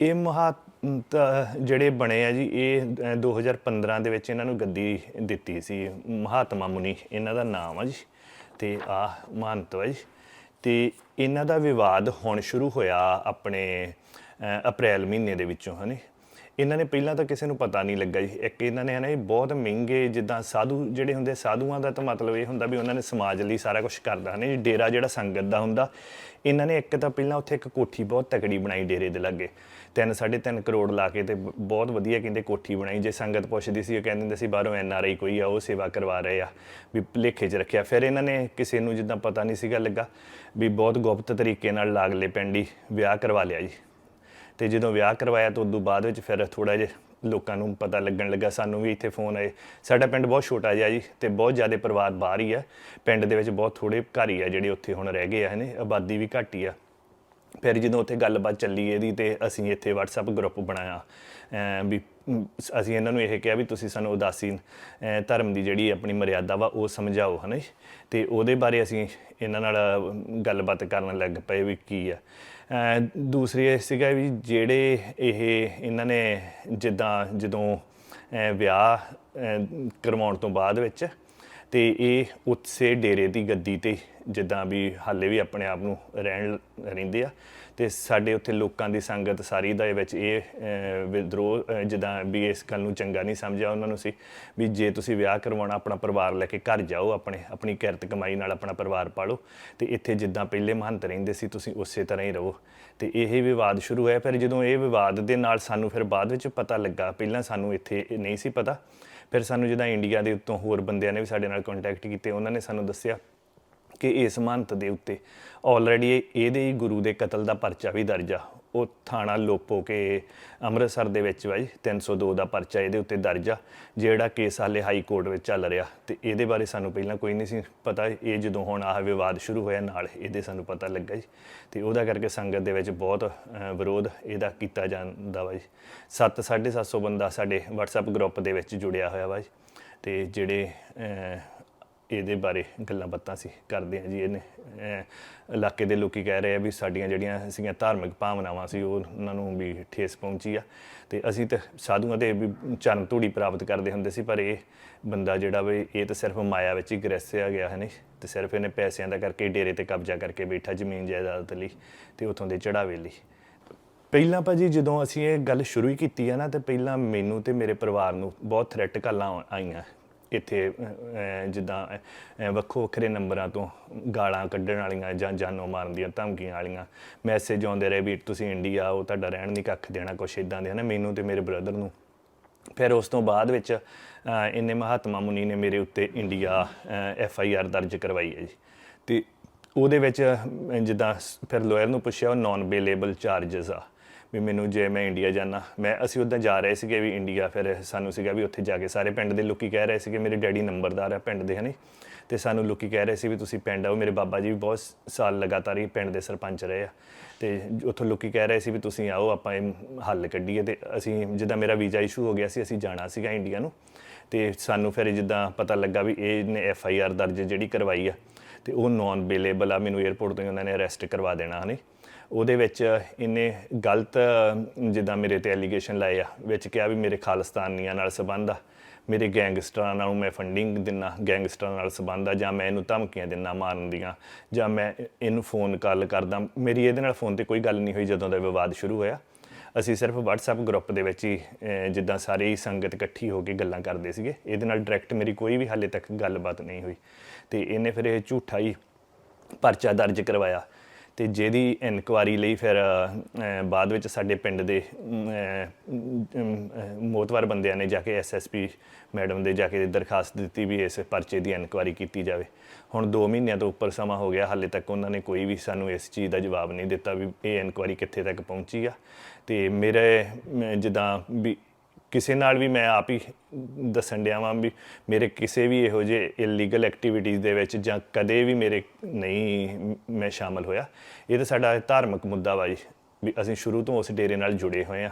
ਇਹ ਮਹਾਤ ਜਿਹੜੇ ਬਣੇ ਆ ਜੀ ਇਹ ਅ, 2015 ਦੇ ਵਿੱਚ ਇਹਨਾਂ ਨੂੰ ਗੱਦੀ ਦਿੱਤੀ ਸੀ। ਮਹਾਤਮਾ ਮੁਨੀ ਇਹਨਾਂ ਦਾ ਨਾਮ ਆ ਜੀ। ਤੇ ਆ ਮਹੰਤ ਆ ਜੀ। ਤੇ ਇਹਨਾਂ ਦਾ ਵਿਵਾਦ ਹੁਣ ਸ਼ੁਰੂ ਹੋਇਆ ਆਪਣੇ ਅਪ੍ਰੈਲ ਮਹੀਨੇ ਦੇ ਵਿੱਚੋਂ ਹਨੇ ਇਹਨਾਂ ਨੇ ਪਹਿਲਾਂ ਤਾਂ ਕਿਸੇ ਨੂੰ ਪਤਾ ਨਹੀਂ ਲੱਗਾ ਜੀ। ਇੱਕ ਇਹਨਾਂ ਨੇ ਹਨਾ ਇਹ ਬਹੁਤ ਮਹਿੰਗੇ ਜਿੱਦਾਂ ਸਾਧੂ, ਜਿਹੜੇ ਹੁੰਦੇ ਸਾਧੂਆਂ ਦਾ ਤਾਂ ਮਤਲਬ ਇਹ ਹੁੰਦਾ ਵੀ ਉਹਨਾਂ ਨੇ ਸਮਾਜ ਲਈ ਸਾਰਾ ਕੁਝ ਕਰਦਾ ਹਨੇ ਜੀ, ਡੇਰਾ ਜਿਹੜਾ ਸੰਗਤ ਦਾ ਹੁੰਦਾ। ਇਹਨਾਂ ਨੇ ਇੱਕ ਤਾਂ ਪਹਿਲਾਂ ਉੱਥੇ ਇੱਕ ਕੋਠੀ ਬਹੁਤ ਤਕੜੀ ਬਣਾਈ ਡੇਰੇ ਦੇ ਲਾਗੇ। ਤਿੰਨ, ਸਾਢੇ ਤਿੰਨ ਕਰੋੜ ਲਾ ਕੇ ਤੇ ਬਹੁਤ ਵਧੀਆ ਕਹਿੰਦੇ ਕੋਠੀ ਬਣਾਈ। ਜੇ ਸੰਗਤ ਪੁੱਛਦੀ ਸੀ ਉਹ ਕਹਿੰਦੇ ਹੁੰਦੇ ਸੀ, ਬਾਹਰੋਂ ਐਨ ਆਰ ਆਈ ਕੋਈ ਆ, ਉਹ ਸੇਵਾ ਕਰਵਾ ਰਹੇ ਆ। ਵੀ ਭੁਲੇਖੇ 'ਚ ਰੱਖਿਆ। ਫਿਰ ਇਹਨਾਂ ਨੇ ਕਿਸੇ ਨੂੰ ਜਿੱਦਾਂ ਪਤਾ ਨਹੀਂ ਸੀਗਾ ਲੱਗਾ ਵੀ ਬਹੁਤ ਗੁਪਤ ਤਰੀਕੇ ਨਾਲ ਲਾਗਲੇ ਪਿੰਡ ਹੀ ਵਿਆਹ ਕਰਵਾ ਲਿਆ ਜੀ। ਤੇ ਜਦੋਂ ਵਿਆਹ ਕਰਵਾਇਆ ਤਾਂ ਉਦੋਂ ਬਾਅਦ ਵਿੱਚ ਫਿਰ ਥੋੜਾ ਜਿਹਾ ਲੋਕਾਂ ਨੂੰ ਪਤਾ ਲੱਗਣ ਲੱਗਾ, ਸਾਨੂੰ ਵੀ ਇੱਥੇ ਫੋਨ ਆਏ। ਸਾਡਾ ਪਿੰਡ ਬਹੁਤ ਛੋਟਾ ਜਿਹਾ ਜੀ ਤੇ ਬਹੁਤ ਜ਼ਿਆਦਾ ਪਰਿਵਾਰ ਬਾਹਰ ਹੀ ਆ। ਪਿੰਡ ਦੇ ਵਿੱਚ ਬਹੁਤ ਥੋੜੇ ਘਰ ਹੀ ਆ ਜਿਹੜੇ ਉੱਥੇ ਹੁਣ ਰਹਿ ਗਏ ਆ, ਹਨੇ? ਆਬਾਦੀ ਵੀ ਘੱਟ ਹੀ ਆ। ਫਿਰ ਜਦੋਂ ਉੱਥੇ ਗੱਲਬਾਤ ਚੱਲੀ ਇਹਦੀ ਤੇ ਅਸੀਂ ਇੱਥੇ WhatsApp ਗਰੁੱਪ ਬਣਾਇਆ ਵੀ ਅਸੀਂ ਇਹਨਾਂ ਨੂੰ ਇਹ ਕਿਹਾ ਵੀ ਤੁਸੀਂ ਸਾਨੂੰ ਉਦਾਸੀਨ ਧਰਮ ਦੀ ਜਿਹੜੀ ਆਪਣੀ ਮਰਿਆਦਾ ਵਾ ਉਹ ਸਮਝਾਓ ਹਨਾ ਜੀ। ਤੇ ਉਹਦੇ ਬਾਰੇ ਅਸੀਂ ਇਹਨਾਂ ਨਾਲ ਗੱਲਬਾਤ ਕਰਨ ਲੱਗ ਪਏ ਵੀ ਕੀ ਆ ਅਮ, ਦੂਸਰੀ ਇਹ ਸੀਗਾ ਵੀ ਜਿਹੜੇ ਇਹ ਇਹਨਾਂ ਨੇ ਜਿੱਦਾਂ ਜਦੋਂ ਵਿਆਹ ਕਰਵਾਉਣ ਤੋਂ ਬਾਅਦ ਵਿੱਚ ਤੇ ਇਹ ਉਸੇ ਡੇਰੇ ਦੀ ਗੱਦੀ ਤੇ ਜਿੱਦਾਂ ਵੀ ਹਾਲੇ ਵੀ ਆਪਣੇ ਆਪ ਨੂੰ ਰਹਿਣ ਰਹਿੰਦੇ ਆ। ਤੇ ਸਾਡੇ ਉੱਥੇ ਲੋਕਾਂ ਦੀ ਸੰਗਤ ਸਾਰੀ ਦੇ ਵਿੱਚ ਇਹ ਵਿਦਰੋਹ ਜਿੱਦਾਂ ਵੀ ਇਸ ਗੱਲ ਨੂੰ ਚੰਗਾ ਨਹੀਂ ਸਮਝਿਆ ਉਹਨਾਂ ਨੂੰ ਸੀ ਵੀ ਜੇ ਤੁਸੀਂ ਵਿਆਹ ਕਰਵਾਉਣਾ ਆਪਣਾ ਪਰਿਵਾਰ ਲੈ ਕੇ ਘਰ ਜਾਓ ਆਪਣੇ, ਆਪਣੀ ਕਿਰਤ ਕਮਾਈ ਨਾਲ ਆਪਣਾ ਪਰਿਵਾਰ ਪਾਲੋ ਤੇ ਇੱਥੇ ਜਿੱਦਾਂ ਪਹਿਲੇ ਮਹੰਤ ਰਹਿੰਦੇ ਸੀ ਤੁਸੀਂ ਉਸੇ ਤਰ੍ਹਾਂ ਹੀ ਰਹੋ। ਤੇ ਇਹ ਵਿਵਾਦ ਸ਼ੁਰੂ ਹੋਇਆ, ਫਿਰ ਜਦੋਂ ਇਹ ਵਿਵਾਦ ਦੇ ਨਾਲ ਸਾਨੂੰ ਫਿਰ ਬਾਅਦ ਵਿੱਚ ਪਤਾ ਲੱਗਾ, ਪਹਿਲਾਂ ਸਾਨੂੰ ਇੱਥੇ ਨਹੀਂ ਸੀ ਪਤਾ ਫਿਰ ਸਾਨੂੰ ਜਿੱਦਾਂ ਇੰਡੀਆ ਦੇ ਉੱਤੋਂ ਹੋਰ ਬੰਦਿਆਂ ਨੇ ਵੀ ਸਾਡੇ ਨਾਲ ਕੰਟੈਕਟ ਕੀਤੇ, ਉਹਨਾਂ ਨੇ ਸਾਨੂੰ ਦੱਸਿਆ ਕਿ ਇਸ ਮਹੰਤ ਦੇ ਉੱਤੇ ਆਲਰੇਡੀ ਇਹਦੇ ਹੀ ਗੁਰੂ ਦੇ ਕਤਲ ਦਾ ਪਰਚਾ ਵੀ ਦਰਜ ਆ। ਉਹ ਥਾਣਾ ਲੋਪੋ ਕੇ ਅੰਮ੍ਰਿਤਸਰ ਦੇ ਵਿੱਚ ਵਾ ਜੀ 302 ਦਾ ਪਰਚਾ ਇਹਦੇ ਉੱਤੇ ਦਰਜ ਆ, ਜਿਹੜਾ ਕੇਸ ਹਾਲੇ ਹਾਈ ਕੋਰਟ ਵਿੱਚ ਚੱਲ ਰਿਹਾ ਤੇ ਇਹਦੇ ਬਾਰੇ ਸਾਨੂੰ ਪਹਿਲਾਂ ਕੋਈ ਨਹੀਂ ਸੀ ਪਤਾ, ਇਹ ਜਦੋਂ ਹੁਣ ਆਹ ਵਿਵਾਦ ਸ਼ੁਰੂ ਹੋਇਆ ਨਾਲ ਇਹਦੇ ਸਾਨੂੰ ਪਤਾ ਲੱਗਾ ਜੀ ਤੇ ਉਹਦਾ ਕਰਕੇ ਸੰਗਤ ਦੇ ਵਿੱਚ ਬਹੁਤ ਵਿਰੋਧ ਇਹਦਾ ਕੀਤਾ ਜਾਂਦਾ ਵਾ ਜੀ। 7 750 ਬੰਦਾ ਸਾਡੇ WhatsApp ਗਰੁੱਪ ਦੇ ਵਿੱਚ ਜੁੜਿਆ ਹੋਇਆ ਵਾ ਜੀ ਤੇ ਜਿਹੜੇ ਇਹਦੇ ਬਾਰੇ ਗੱਲਾਂ ਬਾਤਾਂ ਸੀ ਕਰਦੇ ਆ ਜੀ ਇਹਨੇ ਇਲਾਕੇ ਦੇ ਲੋਕੀ ਕਹਿ ਰਹੇ ਆ ਵੀ ਸਾਡੀਆਂ ਜਿਹੜੀਆਂ ਸੀਗੀਆਂ ਧਾਰਮਿਕ ਭਾਵਨਾਵਾਂ ਸੀ, ਉਹ ਉਹਨਾਂ ਨੂੰ ਵੀ ਠੇਸ ਪਹੁੰਚੀ ਆ। ਤੇ ਅਸੀਂ ਤਾਂ ਸਾਧੂਆਂ ਦੇ ਵੀ ਚਰਨ ਧੂੜੀ ਪ੍ਰਾਪਤ ਕਰਦੇ ਹੁੰਦੇ ਸੀ, ਪਰ ਇਹ ਬੰਦਾ ਜਿਹੜਾ ਵੀ, ਇਹ ਤਾਂ ਸਿਰਫ ਮਾਇਆ ਵਿੱਚ ਹੀ ਗ੍ਰਸਿਆ ਗਿਆ, ਹੈ ਨਹੀਂ ਤੇ ਸਿਰਫ ਇਹਨੇ ਪੈਸਿਆਂ ਦਾ ਕਰਕੇ, ਡੇਰੇ ਤੇ ਕਬਜ਼ਾ ਕਰਕੇ ਬੈਠਾ ਜ਼ਮੀਨ ਜਾਇਦਾਦ ਲਈ ਤੇ ਉਥੋਂ ਦੇ ਚੜਾਵੇ ਲਈ। ਪਹਿਲਾਂ ਭਾਜੀ ਜਦੋਂ ਅਸੀਂ ਇਹ ਗੱਲ ਸ਼ੁਰੂ ਹੀ ਕੀਤੀ ਆ ਨਾ, ਤੇ ਪਹਿਲਾਂ ਮੈਨੂੰ ਤੇ ਮੇਰੇ ਪਰਿਵਾਰ ਨੂੰ ਬਹੁਤ ਥ੍ਰੈਟ ਕਾਲਾਂ ਆਈਆਂ। ਇੱਥੇ ਜਿੱਦਾਂ ਵੱਖੋ ਵੱਖਰੇ ਨੰਬਰਾਂ ਤੋਂ ਗਾਲਾਂ ਕੱਢਣ ਵਾਲੀਆਂ ਜਾਂ ਜਾਨੋਂ ਮਾਰਨ ਦੀਆਂ ਧਮਕੀਆਂ ਵਾਲੀਆਂ ਮੈਸੇਜ ਆਉਂਦੇ ਰਹੇ ਵੀ ਤੁਸੀਂ ਇੰਡੀਆ ਆਓ ਤੁਹਾਡਾ ਰਹਿਣ ਨਹੀਂ ਕੱਖ ਦੇਣਾ ਕੁਛ ਇਦਾਂ ਦੇ ਹਨਾ ਮੈਨੂੰ ਤੇ ਮੇਰੇ ਬ੍ਰਦਰ ਨੂੰ। ਫਿਰ ਉਸ ਤੋਂ ਬਾਅਦ ਵਿੱਚ ਅਹ, ਇਹਨੇ ਮਹਾਤਮਾ ਮੁਨੀ ਨੇ ਮੇਰੇ ਉੱਤੇ ਇੰਡੀਆ ਐਫ ਆਈ ਆਰ ਦਰਜ ਕਰਵਾਈ ਹੈ ਜੀ। ਤੇ ਉਹਦੇ ਵਿੱਚ ਜਿੱਦਾਂ ਫਿਰ ਲਾਇਰ ਨੂੰ ਪੁੱਛਿਆ ਉਹ ਨਾਨ ਬੇਲੇਬਲ ਚਾਰजेस ਆ। ਵੀ ਮੈਨੂੰ ਜੇ ਮੈਂ ਇੰਡੀਆ ਜਾਣਾ ਮੈਂ ਅਸੀਂ ਉੱਦਾਂ ਜਾ ਰਹੇ ਸੀਗੇ ਵੀ ਇੰਡੀਆ ਫਿਰ ਸਾਨੂੰ ਸੀਗਾ ਵੀ ਉੱਥੇ ਜਾ ਕੇ ਸਾਰੇ ਪਿੰਡ ਦੇ ਲੋਕੀ ਕਹਿ ਰਹੇ ਸੀਗੇ, ਮੇਰੇ ਡੈਡੀ ਨੰਬਰਦਾਰ ਆ ਪਿੰਡ ਦੇ, ਹਨੇ? ਤੇ ਸਾਨੂੰ ਲੋਕੀ ਕਹਿ ਰਹੇ ਸੀ ਵੀ ਤੁਸੀਂ ਪਿੰਡ ਆਓ, ਮੇਰੇ ਬਾਬਾ ਜੀ ਵੀ ਬਹੁਤ ਸਾਲ ਲਗਾਤਾਰ ਹੀ ਪਿੰਡ ਦੇ ਸਰਪੰਚ ਰਹੇ ਆ। ਤੇ ਉੱਥੋਂ ਲੋਕੀ ਕਹਿ ਰਹੇ ਸੀ ਵੀ ਤੁਸੀਂ ਆਓ, ਆਪਾਂ ਇਹ ਹੱਲ ਕੱਢੀਏ ਤੇ ਅਸੀਂ ਜਿੱਦਾਂ ਮੇਰਾ ਵੀਜ਼ਾ ਇਸ਼ੂ ਹੋ ਗਿਆ ਸੀ, ਅਸੀਂ ਜਾਣਾ ਸੀਗਾ ਇੰਡੀਆ ਨੂੰ। ਤੇ ਸਾਨੂੰ ਫਿਰ ਜਿੱਦਾਂ ਪਤਾ ਲੱਗਾ ਵੀ ਇਹਨੇ ਐਫ ਆਈ ਆਰ ਦਰਜ ਜਿਹੜੀ ਕਰਵਾਈ ਆ, ਤੇ ਉਹ ਨਾਨ ਬੇਲੇਬਲ ਆ, ਮੈਨੂੰ 에ਅਰਪੋਰਟ ਤੋਂ ਹੀ ਉਹਨਾਂ ਨੇ ਅਰੈਸਟ ਕਰਵਾ ਦੇਣਾ, ਹਨੇ? ਉਹਦੇ ਵਿੱਚ ਇਹਨੇ ਗਲਤ, ਜਿੱਦਾਂ ਮੇਰੇ ਤੇ ਐਲੀਗੇਸ਼ਨ ਲਾਏ ਆ, ਵਿੱਚ ਕਿਹਾ ਵੀ ਮੇਰੇ ਖਾਲਿਸਤਾਨੀਆਂ ਨਾਲ ਸੰਬੰਧ ਆ, ਮੇਰੇ ਗੈਂਗਸਟਰਾਂ ਨਾਲ ਮੈਂ ਫੰਡਿੰਗ ਦਿੰਨਾ, ਗੈਂਗਸਟਰਾਂ ਨਾਲ ਸੰਬੰਧ ਆ, ਜਾਂ ਮੈਂ ਇਹਨੂੰ ਧਮਕੀਆਂ ਦਿੰਨਾ ਮਾਰਨ ਦੀਆਂ, ਜਾਂ ਮੈਂ ਇਹਨੂੰ ਫੋਨ ਕਾਲ ਕਰਦਾ, ਮੇਰੀ ਇਹਦੇ ਨਾਲ ਫੋਨ ਤੇ ਕੋਈ ਗੱਲ ਨਹੀਂ ਹੋਈ ਜਦੋਂ ਦਾ ਵਿਵਾਦ ਸ਼ੁਰੂ ਹੋਇਆ। ਅਸੀਂ ਸਿਰਫ WhatsApp ਗਰੁੱਪ ਦੇ ਵਿੱਚ ਹੀ ਜਿੱਦਾਂ ਸਾਰੀ ਸੰਗਤ ਇਕੱਠੀ ਹੋ ਕੇ ਗੱਲਾਂ ਕਰਦੇ ਸੀਗੇ, ਇਹਦੇ ਨਾਲ ਡਾਇਰੈਕਟ ਮੇਰੀ ਕੋਈ ਵੀ ਹਾਲੇ ਤੱਕ ਗੱਲਬਾਤ ਨਹੀਂ ਹੋਈ। ਤੇ ਇਹਨੇ ਫਿਰ ਇਹ ਝੂਠਾ ਹੀ ਪਰਚਾ ਦਰਜ ਕਰਵਾਇਆ। ਤੇ ਜਿਹਦੀ ਇਨਕੁਆਰੀ ਲਈ ਫਿਰ ਬਾਅਦ ਵਿੱਚ ਸਾਡੇ ਪਿੰਡ ਦੇ ਅਮ, ਮੋਤਵਾਰ ਬੰਦਿਆਂ ਨੇ ਜਾ ਕੇ ਐਸਐਸਪੀ ਮੈਡਮ ਦੇ ਜਾ ਕੇ ਦਰਖਾਸਤ ਦਿੱਤੀ ਵੀ ਇਸ ਪਰਚੇ ਦੀ ਇਨਕੁਆਰੀ ਕੀਤੀ ਜਾਵੇ। ਹੁਣ 2 ਮਹੀਨਿਆਂ ਤੋਂ ਉੱਪਰ ਸਮਾਂ ਹੋ ਗਿਆ ਹਾਲੇ ਤੱਕ ਉਹਨਾਂ ਨੇ ਕੋਈ ਵੀ ਸਾਨੂੰ ਇਸ ਚੀਜ਼ ਦਾ ਜਵਾਬ ਨਹੀਂ ਦਿੱਤਾ ਵੀ ਇਹ ਇਨਕੁਆਰੀ ਕਿੱਥੇ ਤੱਕ ਪਹੁੰਚੀ ਆ। ਤੇ ਮੇਰੇ ਜਿੱਦਾਂ ਵੀ ਕਿਸੇ ਨਾਲ ਵੀ ਮੈਂ ਆਪ ਹੀ ਦੱਸਣ ਡਿਆ ਵਾਂ ਵੀ ਮੇਰੇ ਕਿਸੇ ਵੀ ਇਹੋ ਜਿਹੇ ਇਲੀਗਲ ਐਕਟੀਵਿਟੀਜ਼ ਦੇ ਵਿੱਚ ਜਾਂ ਕਦੇ ਵੀ ਮੇਰੇ ਨਹੀਂ ਮੈਂ ਸ਼ਾਮਲ ਹੋਇਆ। ਇਹ ਤਾਂ ਸਾਡਾ ਧਾਰਮਿਕ ਮੁੱਦਾ ਵਾ ਜੀ, ਵੀ ਅਸੀਂ ਸ਼ੁਰੂ ਤੋਂ ਉਸ ਡੇਰੇ ਨਾਲ ਜੁੜੇ ਹੋਏ ਆ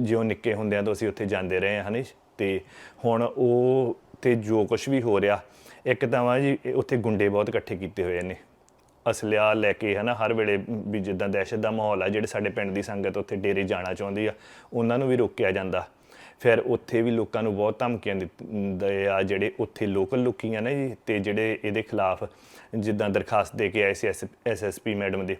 ਜਿਉਂ ਨਿੱਕੇ ਹੁੰਦਿਆਂ ਤੋਂ ਅਸੀਂ ਉੱਥੇ ਜਾਂਦੇ ਰਹੇ ਹਾਂ, ਹਨੀ ਤੇ ਹੁਣ ਉਹ ਤੇ ਜੋ ਕੁਝ ਵੀ ਹੋ ਰਿਹਾ, ਇੱਕ ਤਾਂ ਵਾ ਜੀ ਉੱਥੇ ਗੁੰਡੇ ਬਹੁਤ ਇਕੱਠੇ ਕੀਤੇ ਹੋਏ ਨੇ। ਅਸਲਿਆ ਲੈ ਕੇ, ਹਨਾ, ਹਰ ਵੇਲੇ ਵੀ ਜਿੱਦਾਂ ਦਹਿਸ਼ਤ ਦਾ ਮਾਹੌਲ ਆ, ਜਿਹੜੇ ਸਾਡੇ ਪਿੰਡ ਦੀ ਸੰਗਤ ਉੱਥੇ ਡੇਰੇ ਜਾਣਾ ਚਾਹੁੰਦੀ ਆ, ਉਹਨਾਂ ਨੂੰ ਵੀ ਰੋਕਿਆ ਜਾਂਦਾ। ਫਿਰ ਉੱਥੇ ਵੀ ਲੋਕਾਂ ਨੂੰ ਬਹੁਤ ਧਮਕੀਆਂ ਦਿੱਤੇ ਆ ਜਿਹੜੇ ਉੱਥੇ ਲੋਕਲ ਲੋਕੀ ਆ ਨਾ ਜੀ, ਤੇ ਜਿਹੜੇ ਇਹਦੇ ਖਿਲਾਫ ਜਿੱਦਾਂ ਦਰਖਾਸਤ ਦੇ ਕੇ ਆਏ ਸੀ ਐਸਐਸਪੀ ਮੈਡਮ ਦੇ।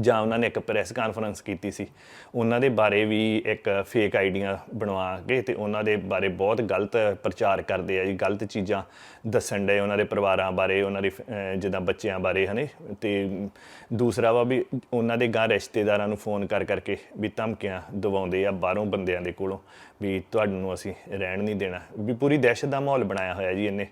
ਜਾਂ ਉਹਨਾਂ ਨੇ ਇੱਕ ਪ੍ਰੈਸ ਕਾਨਫਰੰਸ ਕੀਤੀ ਸੀ, ਉਹਨਾਂ ਦੇ ਬਾਰੇ ਵੀ ਇੱਕ ਫੇਕ ਆਈਡੀਆਂ ਬਣਵਾ ਕੇ ਤੇ ਉਹਨਾਂ ਦੇ ਬਾਰੇ ਬਹੁਤ ਗਲਤ ਪ੍ਰਚਾਰ ਕਰਦੇ ਆ ਜੀ, ਗਲਤ ਚੀਜ਼ਾਂ ਦੱਸਣ ਦੇ ਉਹਨਾਂ ਦੇ ਪਰਿਵਾਰਾਂ ਬਾਰੇ, ਉਹਨਾਂ ਦੇ ਜਿੱਦਾਂ ਬੱਚਿਆਂ ਬਾਰੇ, ਹਨੇ ਤੇ ਦੂਸਰਾ ਵਾ ਵੀ ਉਹਨਾਂ ਦੇ ਗਾਂ ਰਿਸ਼ਤੇਦਾਰਾਂ ਨੂੰ ਫੋਨ ਕਰ ਕਰਕੇ ਵੀ ਧਮਕੀਆਂ ਦਵਾਉਂਦੇ ਆ ਬਾਹਰੋਂ ਬੰਦਿਆਂ ਦੇ ਕੋਲੋਂ ਵੀ ਤੁਹਾਨੂੰ ਅਸੀਂ ਰਹਿਣ ਨਹੀਂ ਦੇਣਾ। ਵੀ ਪੂਰੀ ਦਹਿਸ਼ਤ ਦਾ ਮਾਹੌਲ ਬਣਾਇਆ ਹੋਇਆ ਜੀ ਇਹਨੇ।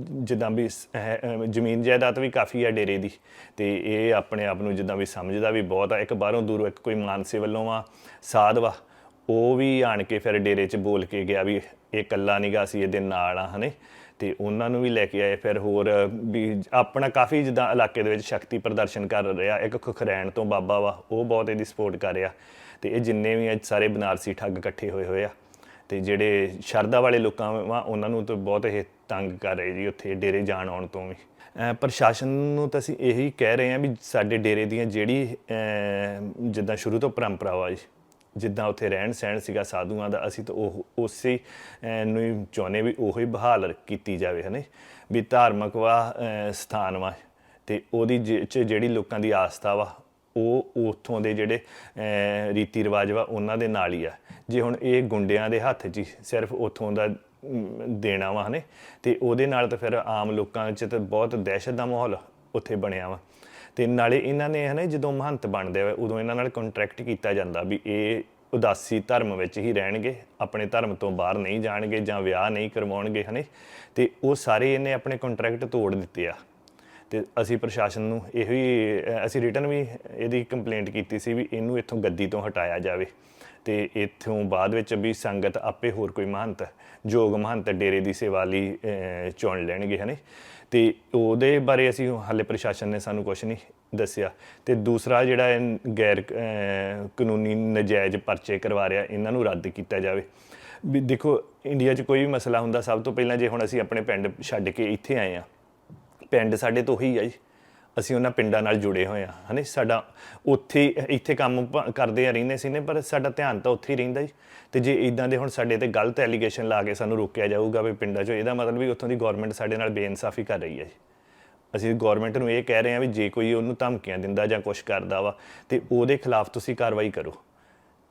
ਜਿੱਦਾਂ ਵੀ ਸ- ਹੈ, ਜ਼ਮੀਨ ਜਾਇਦਾਦ ਵੀ ਕਾਫੀ ਹੈ ਡੇਰੇ ਦੀ ਤੇ ਇਹ ਆਪਣੇ ਆਪ ਨੂੰ ਜਿੱਦਾਂ ਵੀ ਸਮਝਦਾ ਵੀ ਬਹੁਤ ਆ। ਇੱਕ ਬਾਹਰੋਂ ਦੂਰੋਂ ਇੱਕ ਕੋਈ ਮਾਨਸੇ ਵੱਲੋਂ ਆ ਸਾਧ ਵਾ ਉਹ ਵੀ ਆਣ ਕੇ ਫਿਰ ਡੇਰੇ 'ਚ ਬੋਲ ਕੇ ਗਿਆ ਵੀ ਇਹ ਇਕੱਲਾ ਨਿਗਾ ਸੀ ਇਹਦੇ ਨਾਲ ਆ ਹਨੇ। ਤੇ ਉਹਨਾਂ ਨੂੰ ਵੀ ਲੈ ਕੇ ਆਏ ਫਿਰ ਹੋਰ ਵੀ ਆਪਣਾ ਕਾਫੀ ਜਿੱਦਾਂ ਇਲਾਕੇ ਦੇ ਵਿੱਚ ਸ਼ਕਤੀ ਪ੍ਰਦਰਸ਼ਨ ਕਰ ਰਿਹਾ। ਇੱਕ ਖੁਖਰੈਣ ਤੋਂ ਬਾਬਾ ਵਾ ਉਹ ਬਹੁਤ ਇਹਦੀ ਸਪੋਰਟ ਕਰ ਰਿਹਾ। ਤੇ ਇਹ ਜਿੰਨੇ ਵੀ ਅੱਜ ਸਾਰੇ ਬਨਾਰਸੀ ਠੱਗ ਇਕੱਠੇ ਹੋਏ ਹੋਏ ਆ। ਤੇ ਜਿਹੜੇ ਸ਼ਰਧਾ ਵਾਲੇ ਲੋਕਾਂ ਵਾ, ਉਹਨਾਂ ਨੂੰ ਤਾਂ ਬਹੁਤ ਇਹ ਤੰਗ ਕਰ ਰਹੇ ਜੀ ਉੱਥੇ ਡੇਰੇ ਜਾਣ ਆਉਣ ਤੋਂ ਵੀ। ਪ੍ਰਸ਼ਾਸਨ ਨੂੰ ਤਾਂ ਅਸੀਂ ਇਹੀ ਕਹਿ ਰਹੇ ਹਾਂ ਵੀ ਸਾਡੇ ਡੇਰੇ ਦੀਆਂ ਜਿਹੜੀ ਜਿੱਦਾਂ ਸ਼ੁਰੂ ਤੋਂ ਪਰੰਪਰਾ ਵਾ ਜੀ, ਜਿੱਦਾਂ ਉੱਥੇ ਰਹਿਣ ਸਹਿਣ ਸੀਗਾ ਸਾਧੂਆਂ ਦਾ, ਅਸੀਂ ਤਾਂ ਉਹ, ਉਸੇ ਨੂੰ ਹੀ ਚਾਹੁੰਦੇ ਵੀ ਉਹੀ ਬਹਾਲ ਕੀਤੀ ਜਾਵੇ, ਹਨੇ ਵੀ ਧਾਰਮਿਕ ਵਾ ਸਥਾਨ ਵਾ, ਤੇ ਉਹਦੀ ਜਿਹੜੀ ਲੋਕਾਂ ਦੀ ਆਸਥਾ ਵਾ ਉਹ ਉੱਥੋਂ ਦੇ ਜਿਹੜੇ ਰੀਤੀ ਰਿਵਾਜ ਵਾ, ਉਹਨਾਂ ਦੇ ਨਾਲ ਹੀ ਆ। ਜੇ ਹੁਣ ਇਹ ਗੁੰਡਿਆਂ ਦੇ ਹੱਥ 'ਚ ਹੀ ਸਿਰਫ ਉੱਥੋਂ ਦਾ ਦੇਣਾ ਵਾ ਹਨੇ, ਤੇ ਉਹਦੇ ਨਾਲ ਤਾਂ ਫਿਰ ਆਮ ਲੋਕਾਂ 'ਚ ਤਾਂ ਬਹੁਤ ਦਹਿਸ਼ਤ ਦਾ ਮਾਹੌਲ ਉੱਥੇ ਬਣਿਆ ਵਾ। ਤੇ ਨਾਲੇ ਇਹਨਾਂ ਨੇ ਹਨੇ, ਜਦੋਂ ਮਹੰਤ ਬਣਦੇ ਆ, ਉਦੋਂ ਇਹਨਾਂ ਨਾਲ ਕੰਟਰੈਕਟ ਕੀਤਾ ਜਾਂਦਾ ਵੀ ਇਹ ਉਦਾਸੀ ਧਰਮ ਵਿੱਚ ਹੀ ਰਹਿਣਗੇ, ਆਪਣੇ ਧਰਮ ਤੋਂ ਬਾਹਰ ਨਹੀਂ ਜਾਣਗੇ ਜਾਂ ਵਿਆਹ ਨਹੀਂ ਕਰਵਾਉਣਗੇ ਹਨੇ, ਤੇ ਉਹ ਸਾਰੇ ਇਹਨੇ ਆਪਣੇ ਕੰਟਰੈਕਟ ਤੋੜ ਦਿੱਤੇ ਆ। ਤੇ ਅਸੀਂ ਪ੍ਰਸ਼ਾਸਨ ਨੂੰ ਇਹੋ ਹੀ ਅਸੀਂ ਰਿਟਰਨ ਵੀ ਇਹਦੀ ਕੰਪਲੇਂਟ ਕੀਤੀ ਸੀ ਵੀ ਇਹਨੂੰ ਇੱਥੋਂ ਗੱਦੀ ਤੋਂ ਹਟਾਇਆ ਜਾਵੇ। ਤੇ ਇੱਥੋਂ ਬਾਅਦ ਵਿੱਚ ਵੀ ਸੰਗਤ ਆਪੇ ਹੋਰ ਕੋਈ ਮਹੰਤ, ਜੋਗ ਮਹੰਤ ਡੇਰੇ ਦੀ ਸੇਵਾ ਲਈ ਚੁਣ ਲੈਣਗੇ, ਹਨੇ? ਤੇ ਉਹਦੇ ਬਾਰੇ ਅਸੀਂ ਹਾਲੇ ਪ੍ਰਸ਼ਾਸਨ ਨੇ ਸਾਨੂੰ ਕੁਝ ਨਹੀਂ ਦੱਸਿਆ। ਤੇ ਦੂਸਰਾ ਜਿਹੜਾ ਗੈਰ ਕਾਨੂੰਨੀ ਨਜਾਇਜ਼ ਪਰਚੇ ਕਰਵਾ ਰਿਹਾ, ਇਹਨਾਂ ਨੂੰ ਰੱਦ ਕੀਤਾ ਜਾਵੇ। ਵੀ ਦੇਖੋ, ਇੰਡੀਆ 'ਚ ਕੋਈ ਵੀ ਮਸਲਾ ਹੁੰਦਾ, ਸਭ ਤੋਂ ਪਹਿਲਾਂ ਜੇ ਹੁਣ ਅਸੀਂ ਆਪਣੇ ਪਿੰਡ ਛੱਡ ਕੇ ਇੱਥੇ ਆਏ ਆ ਪਿੰਡ ਸਾਡੇ ਤੋਂ ਹੀ ਆ ਜੀ। ਅਸੀਂ ਉਹਨਾਂ ਪਿੰਡਾਂ ਨਾਲ ਜੁੜੇ ਹੋਏ ਆ, ਹਨੇ ਸਾਡਾ ਉੱਥੇ, ਇੱਥੇ ਕੰਮ ਭ- ਕਰਦੇ ਆ, ਰਹਿੰਦੇ ਸੀ ਨੇ, ਪਰ ਸਾਡਾ ਧਿਆਨ ਤਾਂ ਉੱਥੇ ਹੀ ਰਹਿੰਦਾ ਜੀ। ਤੇ ਜੇ ਇਦਾਂ ਦੇ ਹੁਣ ਸਾਡੇ ਤੇ ਗਲਤ ਐਲੀਗੇਸ਼ਨ ਲਾ ਕੇ ਸਾਨੂੰ ਰੋਕਿਆ ਜਾਊਗਾ ਵੀ ਪਿੰਡਾਂ 'ਚੋਂ, ਇਹਦਾ ਮਤਲਬ ਵੀ ਉੱਥੋਂ ਦੀ ਗਵਰਨਮੈਂਟ ਸਾਡੇ ਨਾਲ ਬੇਇਨਸਾਫੀ ਕਰ ਰਹੀ ਹੈ ਜੀ। ਅਸੀਂ ਗਵਰਨਮੈਂਟ ਨੂੰ ਇਹ ਕਹਿ ਰਹੇ ਹਾਂ ਵੀ ਜੇ ਕੋਈ ਉਹਨੂੰ ਧਮਕੀਆਂ ਦਿੰਦਾ ਜਾਂ ਕੁਝ ਕਰਦਾ ਵਾ, ਤੇ ਉਹਦੇ ਖਿਲਾਫ ਤੁਸੀਂ ਕਾਰਵਾਈ ਕਰੋ।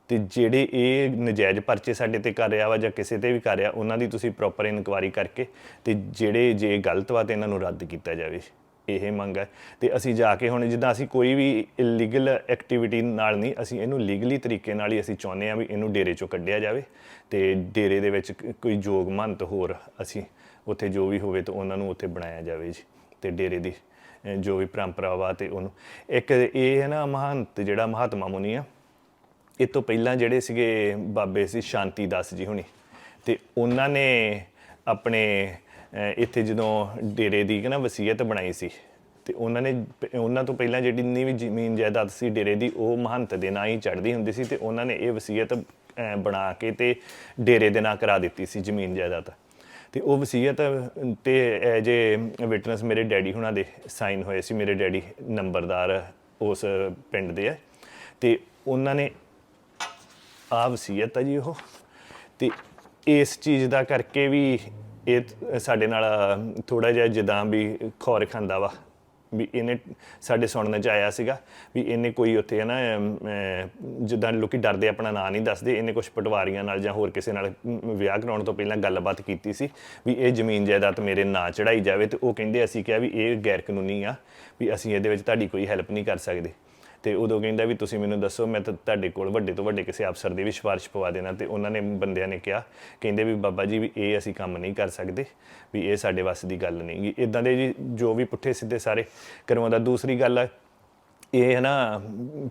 ਤੇ ਜਿਹੜੇ ਇਹ ਨਜਾਇਜ਼ ਪਰਚੇ ਸਾਡੇ ਤੇ ਕਰ ਰਿਹਾ ਵਾ ਜਾਂ ਕਿਸੇ ਤੇ ਵੀ ਕਰ ਰਿਹਾ, ਉਹਨਾਂ ਦੀ ਤੁਸੀਂ ਪ੍ਰੋਪਰ ਇਨਕੁਆਇਰੀ ਕਰਕੇ ਤੇ ਜਿਹੜੇ ਜੇ ਗਲਤ ਵਾ ਤੇ ਇਹਨਾਂ ਨੂੰ ਰੱਦ ਕੀਤਾ ਜਾਵੇ। ਇਹ ਮੰਗ ਹੈ। ਤੇ ਅਸੀਂ ਜਾ ਕੇ ਹੁਣ ਜਿੱਦਾਂ ਅਸੀਂ ਕੋਈ ਵੀ ਇਲੀਗਲ ਐਕਟੀਵਿਟੀ ਨਾਲ ਨਹੀਂ, ਅਸੀਂ ਇਹਨੂੰ ਲੀਗਲੀ ਤਰੀਕੇ ਨਾਲ ਹੀ ਅਸੀਂ ਚਾਹੁੰਦੇ ਆ ਵੀ ਇਹਨੂੰ ਡੇਰੇ ਚੋਂ ਕੱਢਿਆ ਜਾਵੇ ਤੇ ਡੇਰੇ ਦੇ ਵਿੱਚ ਕੋਈ ਜੋਗ ਮੰਤ ਹੋਰ ਅਸੀਂ ਉੱਥੇ ਜੋ ਵੀ ਹੋਵੇ ਤਾਂ ਉਹਨਾਂ ਨੂੰ ਉੱਥੇ ਬਣਾਇਆ ਜਾਵੇ ਜੀ ਤੇ ਡੇਰੇ ਦੀ ਜੋ ਵੀ ਪਰੰਪਰਾ ਵਾ ਤੇ ਉਹਨੂੰ। ਇੱਕ ਇਹ ਹੈ ਨਾ ਮਹੰਤ, ਜਿਹੜਾ ਮਹਾਤਮਾ ਮੁਨੀ ਆ ਇਹ ਤੋਂ ਪਹਿਲਾਂ ਜਿਹੜੇ ਸੀਗੇ ਬਾਬੇ ਸੀ ਸ਼ਾਂਤੀ ਦਾਸ ਜੀ ਹੁਣੀ, ਤੇ ਉਹਨਾਂ ਨੇ ਆਪਣੇ ਇੱਥੇ ਜਦੋਂ ਡੇਰੇ ਦੀ ਨਾ ਵਸੀਅਤ ਬਣਾਈ ਸੀ, ਤੇ ਉਹਨਾਂ ਨੇ ਪ- ਉਹਨਾਂ ਤੋਂ ਪਹਿਲਾਂ ਜਿਹੜੀ ਜਿੰਨੀ ਵੀ ਜ਼ਮੀਨ ਜਾਇਦਾਦ ਸੀ ਡੇਰੇ ਦੀ, ਉਹ ਮਹੰਤ ਦੇ ਨਾਂ ਹੀ ਚੜ੍ਹਦੀ ਹੁੰਦੀ ਸੀ, ਤੇ ਉਹਨਾਂ ਨੇ ਇਹ ਵਸੀਅਤ ਬਣਾ ਕੇ ਤੇ ਡੇਰੇ ਦੇ ਨਾਂ ਕਰਾ ਦਿੱਤੀ ਸੀ ਜ਼ਮੀਨ ਜਾਇਦਾਦ। ਤੇ ਉਹ ਵਸੀਅਤ, ਤੇ ਐਜ ਏ ਵਿਟਨੈਸ ਮੇਰੇ ਡੈਡੀ ਹੁਣਾਂ ਦੇ ਸਾਈਨ ਹੋਏ ਸੀ, ਮੇਰੇ ਡੈਡੀ ਨੰਬਰਦਾਰ ਉਸ ਪਿੰਡ ਦੇ ਆ, ਤੇ ਉਹਨਾਂ ਨੇ ਆ ਵਸੀਅਤ ਆ ਜੀ ਉਹ। ਤੇ ਇਸ ਚੀਜ਼ ਦਾ ਕਰਕੇ ਵੀ ਇਹ ਸਾਡੇ ਨਾਲ ਥੋੜਾ ਜਿਹਾ ਜਿੱਦਾਂ ਵੀ ਖੌਰ ਖਾਂਦਾ ਵਾ ਵੀ ਇਹਨੇ ਸਾਡੇ ਸੁਣਨ ਚ ਆਇਆ ਸੀਗਾ ਵੀ ਇਹਨੇ ਕੋਈ ਉੱਥੇ ਹੈ ਨਾ ਜਿੱਦਾਂ ਲੋਕੀ ਡਰਦੇ ਆਪਣਾ ਨਾਂ ਨਹੀਂ ਦੱਸਦੇ ਇਹਨੇ ਕੁਝ ਪਟਵਾਰੀਆਂ ਨਾਲ ਜਾਂ ਹੋਰ ਕਿਸੇ ਨਾਲ ਅਮ, ਵਿਆਹ ਕਰਾਉਣ ਤੋਂ ਪਹਿਲਾਂ ਗੱਲਬਾਤ ਕੀਤੀ ਸੀ ਵੀ ਇਹ ਜ਼ਮੀਨ ਜਾਇਦਾਦ ਮੇਰੇ ਨਾਂ ਚੜਾਈ ਜਾਵੇ ਤੇ ਉਹ ਕਹਿੰਦੇ ਅਸੀਂ ਕਿਹਾ ਵੀ ਇਹ ਗੈਰ ਕਾਨੂੰਨੀ ਆ ਵੀ ਅਸੀਂ ਇਹਦੇ ਵਿੱਚ ਤੁਹਾਡੀ ਕੋਈ ਹੈਲਪ ਨਹੀਂ ਕਰ ਸਕਦੇ। ਤੇ ਉਦੋਂ ਕਹਿੰਦਾ ਵੀ ਤੁਸੀਂ ਮੈਨੂੰ ਦੱਸੋ, ਮੈਂ ਤਾਂ ਤੁਹਾਡੇ ਕੋਲ ਵੱਡੇ ਤੋਂ ਵੱਡੇ ਕਿਸੇ ਅਫਸਰ ਦੀ ਵੀ ਸਿਫਾਰਿਸ਼ ਪਵਾ ਦੇਣਾ। ਤੇ ਉਹਨਾਂ ਨੇ ਬੰਦਿਆਂ ਨੇ ਕਿਹਾ, ਕਹਿੰਦੇ ਵੀ ਬਾਬਾ ਜੀ ਵੀ ਇਹ ਅਸੀਂ ਕੰਮ ਨਹੀਂ ਕਰ ਸਕਦੇ, ਵੀ ਇਹ ਸਾਡੇ ਵੱਸ ਦੀ ਗੱਲ ਨਹੀਂ ਗੀ। ਇਦਾਂ ਦੇ ਜੀ ਜੋ ਵੀ ਪੁੱਠੇ ਸਿੱਧੇ ਸਾਰੇ ਕਰਵਾਉਂਦਾ ਦੂਸਰੀ ਗੱਲ ਆ, ਇਹ ਹੈ ਨਾ,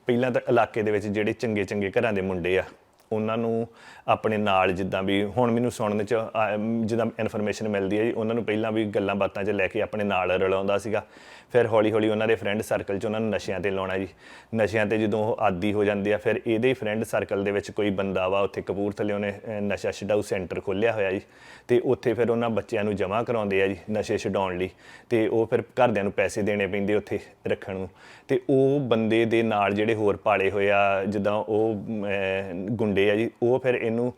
ਪਹਿਲਾਂ ਤਾਂ ਇਲਾਕੇ ਦੇ ਵਿੱਚ ਜਿਹੜੇ ਚੰਗੇ ਚੰਗੇ ਘਰਾਂ ਦੇ ਮੁੰਡੇ ਆ ਉਹਨਾਂ ਨੂੰ ਆਪਣੇ ਨਾਲ ਜਿੱਦਾਂ ਵੀ ਹੁਣ ਮੈਨੂੰ ਸੁਣਨ ਚ ਆ- ਜਿੱਦਾਂ ਇਨਫੋਰਮੇਸ਼ਨ ਮਿਲਦੀ ਹੈ ਜੀ ਉਹਨਾਂ ਨੂੰ ਪਹਿਲਾਂ ਵੀ ਗੱਲਾਂ ਬਾਤਾਂ 'ਚ ਲੈ ਕੇ ਆਪਣੇ ਨਾਲ ਰਲਾਉਂਦਾ ਸੀਗਾ। ਫਿਰ ਹੌਲੀ ਹੌਲੀ ਉਹਨਾਂ ਦੇ ਫਰੈਂਡ ਸਰਕਲ 'ਚ ਉਹਨਾਂ ਨੂੰ ਨਸ਼ਿਆਂ ਤੇ ਲਾਉਣਾ ਜੀ। ਨਸ਼ਿਆਂ ਤੇ ਜਦੋਂ ਉਹ ਆਦੀ ਹੋ ਜਾਂਦੇ ਆ ਫਿਰ ਇਹਦੇ ਹੀ ਫਰੈਂਡ ਸਰਕਲ ਦੇ ਵਿੱਚ ਕੋਈ ਬੰਦਾ ਵਾ ਉੱਥੇ ਕਪੂਰਥਲੇ ਉਹਨੇ ਅਹ, ਨਸ਼ਾ ਛਡਾਊ ਸੈਂਟਰ ਖੋਲ੍ਹਿਆ ਹੋਇਆ ਜੀ। ਤੇ ਉੱਥੇ ਫਿਰ ਉਹਨਾਂ ਬੱਚਿਆਂ ਨੂੰ ਜਮ੍ਹਾਂ ਕਰਾਉਂਦੇ ਆ ਜੀ ਨਸ਼ੇ ਛਡਾਉਣ ਲਈ। ਤੇ ਉਹ ਫਿਰ ਘਰਦਿਆਂ ਨੂੰ ਪੈਸੇ ਦੇਣੇ ਪੈਂਦੇ ਉੱਥੇ ਰੱਖਣ ਨੂੰ। ਤੇ ਉਹ ਬੰਦੇ ਦੇ ਨਾਲ ਜਿਹੜੇ ਹੋਰ ਪਾਲੇ ਹੋਏ ਆ ਜਿੱਦਾਂ ਉਹ ਅਹ, ਗੁੰਡੇ ਆ ਜੀ, ਉਹ ਫਿਰ ਇਹਨੂੰ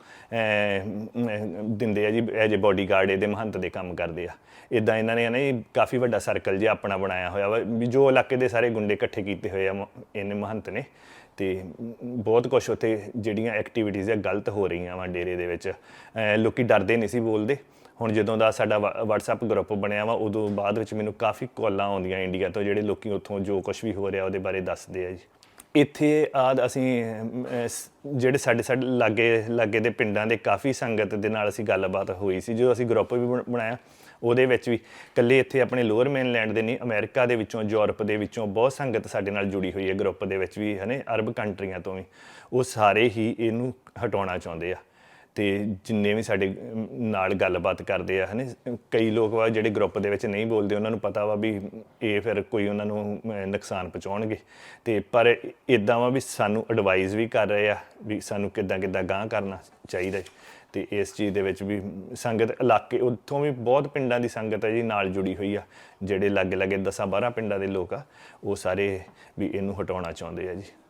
ਦਿੰਦੇ ਆ ਜੀ ਐਜ ਅ ਬਾਡੀਗਾਰਡ ਇਹਦੇ ਮਹੰਤ ਦੇ ਕੰਮ ਕਰਦੇ ਆ। ਇਦਾਂ ਇਹਨਾਂ ਨੇ ਨਾ ਜੀ ਕਾਫੀ ਵੱਡਾ ਸਰਕਲ ਜਿਹਾ ਆਪਣਾ ਬਣਾਇਆ ਹੋਇਆ ਵਾ, ਵੀ ਜੋ ਇਲਾਕੇ ਦੇ ਸਾਰੇ ਗੁੰਡੇ ਇਕੱਠੇ ਕੀਤੇ ਹੋਏ ਆ ਇਹਨੇ ਮਹੰਤ ਨੇ। ਤੇ ਬਹੁਤ ਕੁਝ ਉੱਥੇ ਜਿਹੜੀਆਂ ਐਕਟੀਵਿਟੀਜ਼ ਆ ਗਲਤ ਹੋ ਰਹੀਆਂ ਵਾ ਡੇਰੇ ਦੇ ਵਿੱਚ। ਅਹ, ਲੋਕੀ ਡਰਦੇ ਨਹੀਂ ਸੀ ਬੋਲਦੇ। ਹੁਣ ਜਦੋਂ ਦਾ ਸਾਡਾ WhatsApp ਗਰੁੱਪ ਬਣਿਆ ਵਾ, ਉਦੋਂ ਬਾਅਦ ਵਿੱਚ ਮੈਨੂੰ ਕਾਫੀ ਕਾਲਾਂ ਆਉਂਦੀਆਂ ਇੰਡੀਆ ਤੋਂ, ਜਿਹੜੇ ਲੋਕੀ ਉੱਥੋਂ ਜੋ ਕੁਝ ਵੀ ਹੋ ਰਿਹਾ ਉਹਦੇ ਬਾਰੇ ਦੱਸਦੇ ਆ ਜੀ। ਇੱਥੇ ਆਦ ਅਸੀਂ ਅਮ, ਜਿਹੜੇ ਸਾਡੇ ਸਾਡੇ ਲਾਗੇ ਲਾਗੇ ਦੇ ਪਿੰਡਾਂ ਦੇ ਕਾਫੀ ਸੰਗਤ ਦੇ ਨਾਲ ਅਸੀਂ ਗੱਲਬਾਤ ਹੋਈ ਸੀ। ਜੋ ਅਸੀਂ ਗਰੁੱਪ ਵੀ ਬਣ- ਬਣਾਇਆ ਉਹਦੇ ਵਿੱਚ ਵੀ ਇਕੱਲੇ ਇੱਥੇ ਆਪਣੇ ਲੋਅਰ ਮੇਨਲੈਂਡ ਦੇ ਨਹੀਂ ਅਮਰੀਕਾ ਦੇ ਵਿੱਚੋਂ ਯੂਰਪ ਦੇ ਵਿੱਚੋਂ ਬਹੁਤ ਸੰਗਤ ਸਾਡੇ ਨਾਲ ਜੁੜੀ ਹੋਈ ਹੈ ਗਰੁੱਪ ਦੇ ਵਿੱਚ ਵੀ ਹਨੇ ਅਰਬ ਕੰਟਰੀਆਂ ਤੋਂ ਵੀ। ਉਹ ਸਾਰੇ ਹੀ ਇਹਨੂੰ ਹਟਾਉਣਾ ਚਾਹੁੰਦੇ ਆ। ਤੇ ਜਿੰਨੇ ਵੀ ਸਾਡੇ ਨਾਲ ਗੱਲਬਾਤ ਕਰਦੇ ਆ, ਹਨੇ, ਕਈ ਲੋਕ ਵਾ ਜਿਹੜੇ ਗਰੁੱਪ ਦੇ ਵਿੱਚ ਨਹੀਂ ਬੋਲਦੇ, ਉਹਨਾਂ ਨੂੰ ਪਤਾ ਵਾ ਵੀ ਇਹ ਫਿਰ ਕੋਈ ਉਹਨਾਂ ਨੂੰ ਨੁਕਸਾਨ ਪਹੁੰਚਾਉਣਗੇ ਤੇ ਪਰ ਇਦਾਂ ਵਾ ਵੀ ਸਾਨੂੰ ਐਡਵਾਈਸ ਵੀ ਕਰ ਰਹੇ ਆ ਵੀ ਸਾਨੂੰ ਕਿੱਦਾਂ ਕਿੱਦਾਂ ਗਾਂਹ ਕਰਨਾ ਚਾਹੀਦਾ ਹੈ। ਤੇ ਇਸ ਚੀਜ਼ ਦੇ ਵਿੱਚ ਵੀ ਸੰਗਤ ਇਲਾਕੇ, ਉੱਥੋਂ ਵੀ ਬਹੁਤ ਪਿੰਡਾਂ ਦੀ ਸੰਗਤ ਹੈ ਜੀ ਨਾਲ ਜੁੜੀ ਹੋਈ ਆ, ਜਿਹੜੇ ਲਾਗੇ ਲਾਗੇ 10 12 ਪਿੰਡਾਂ ਦੇ ਲੋਕ ਆ, ਉਹ ਸਾਰੇ ਵੀ ਇਹਨੂੰ ਹਟਾਉਣਾ ਚਾਹੁੰਦੇ ਆ ਜੀ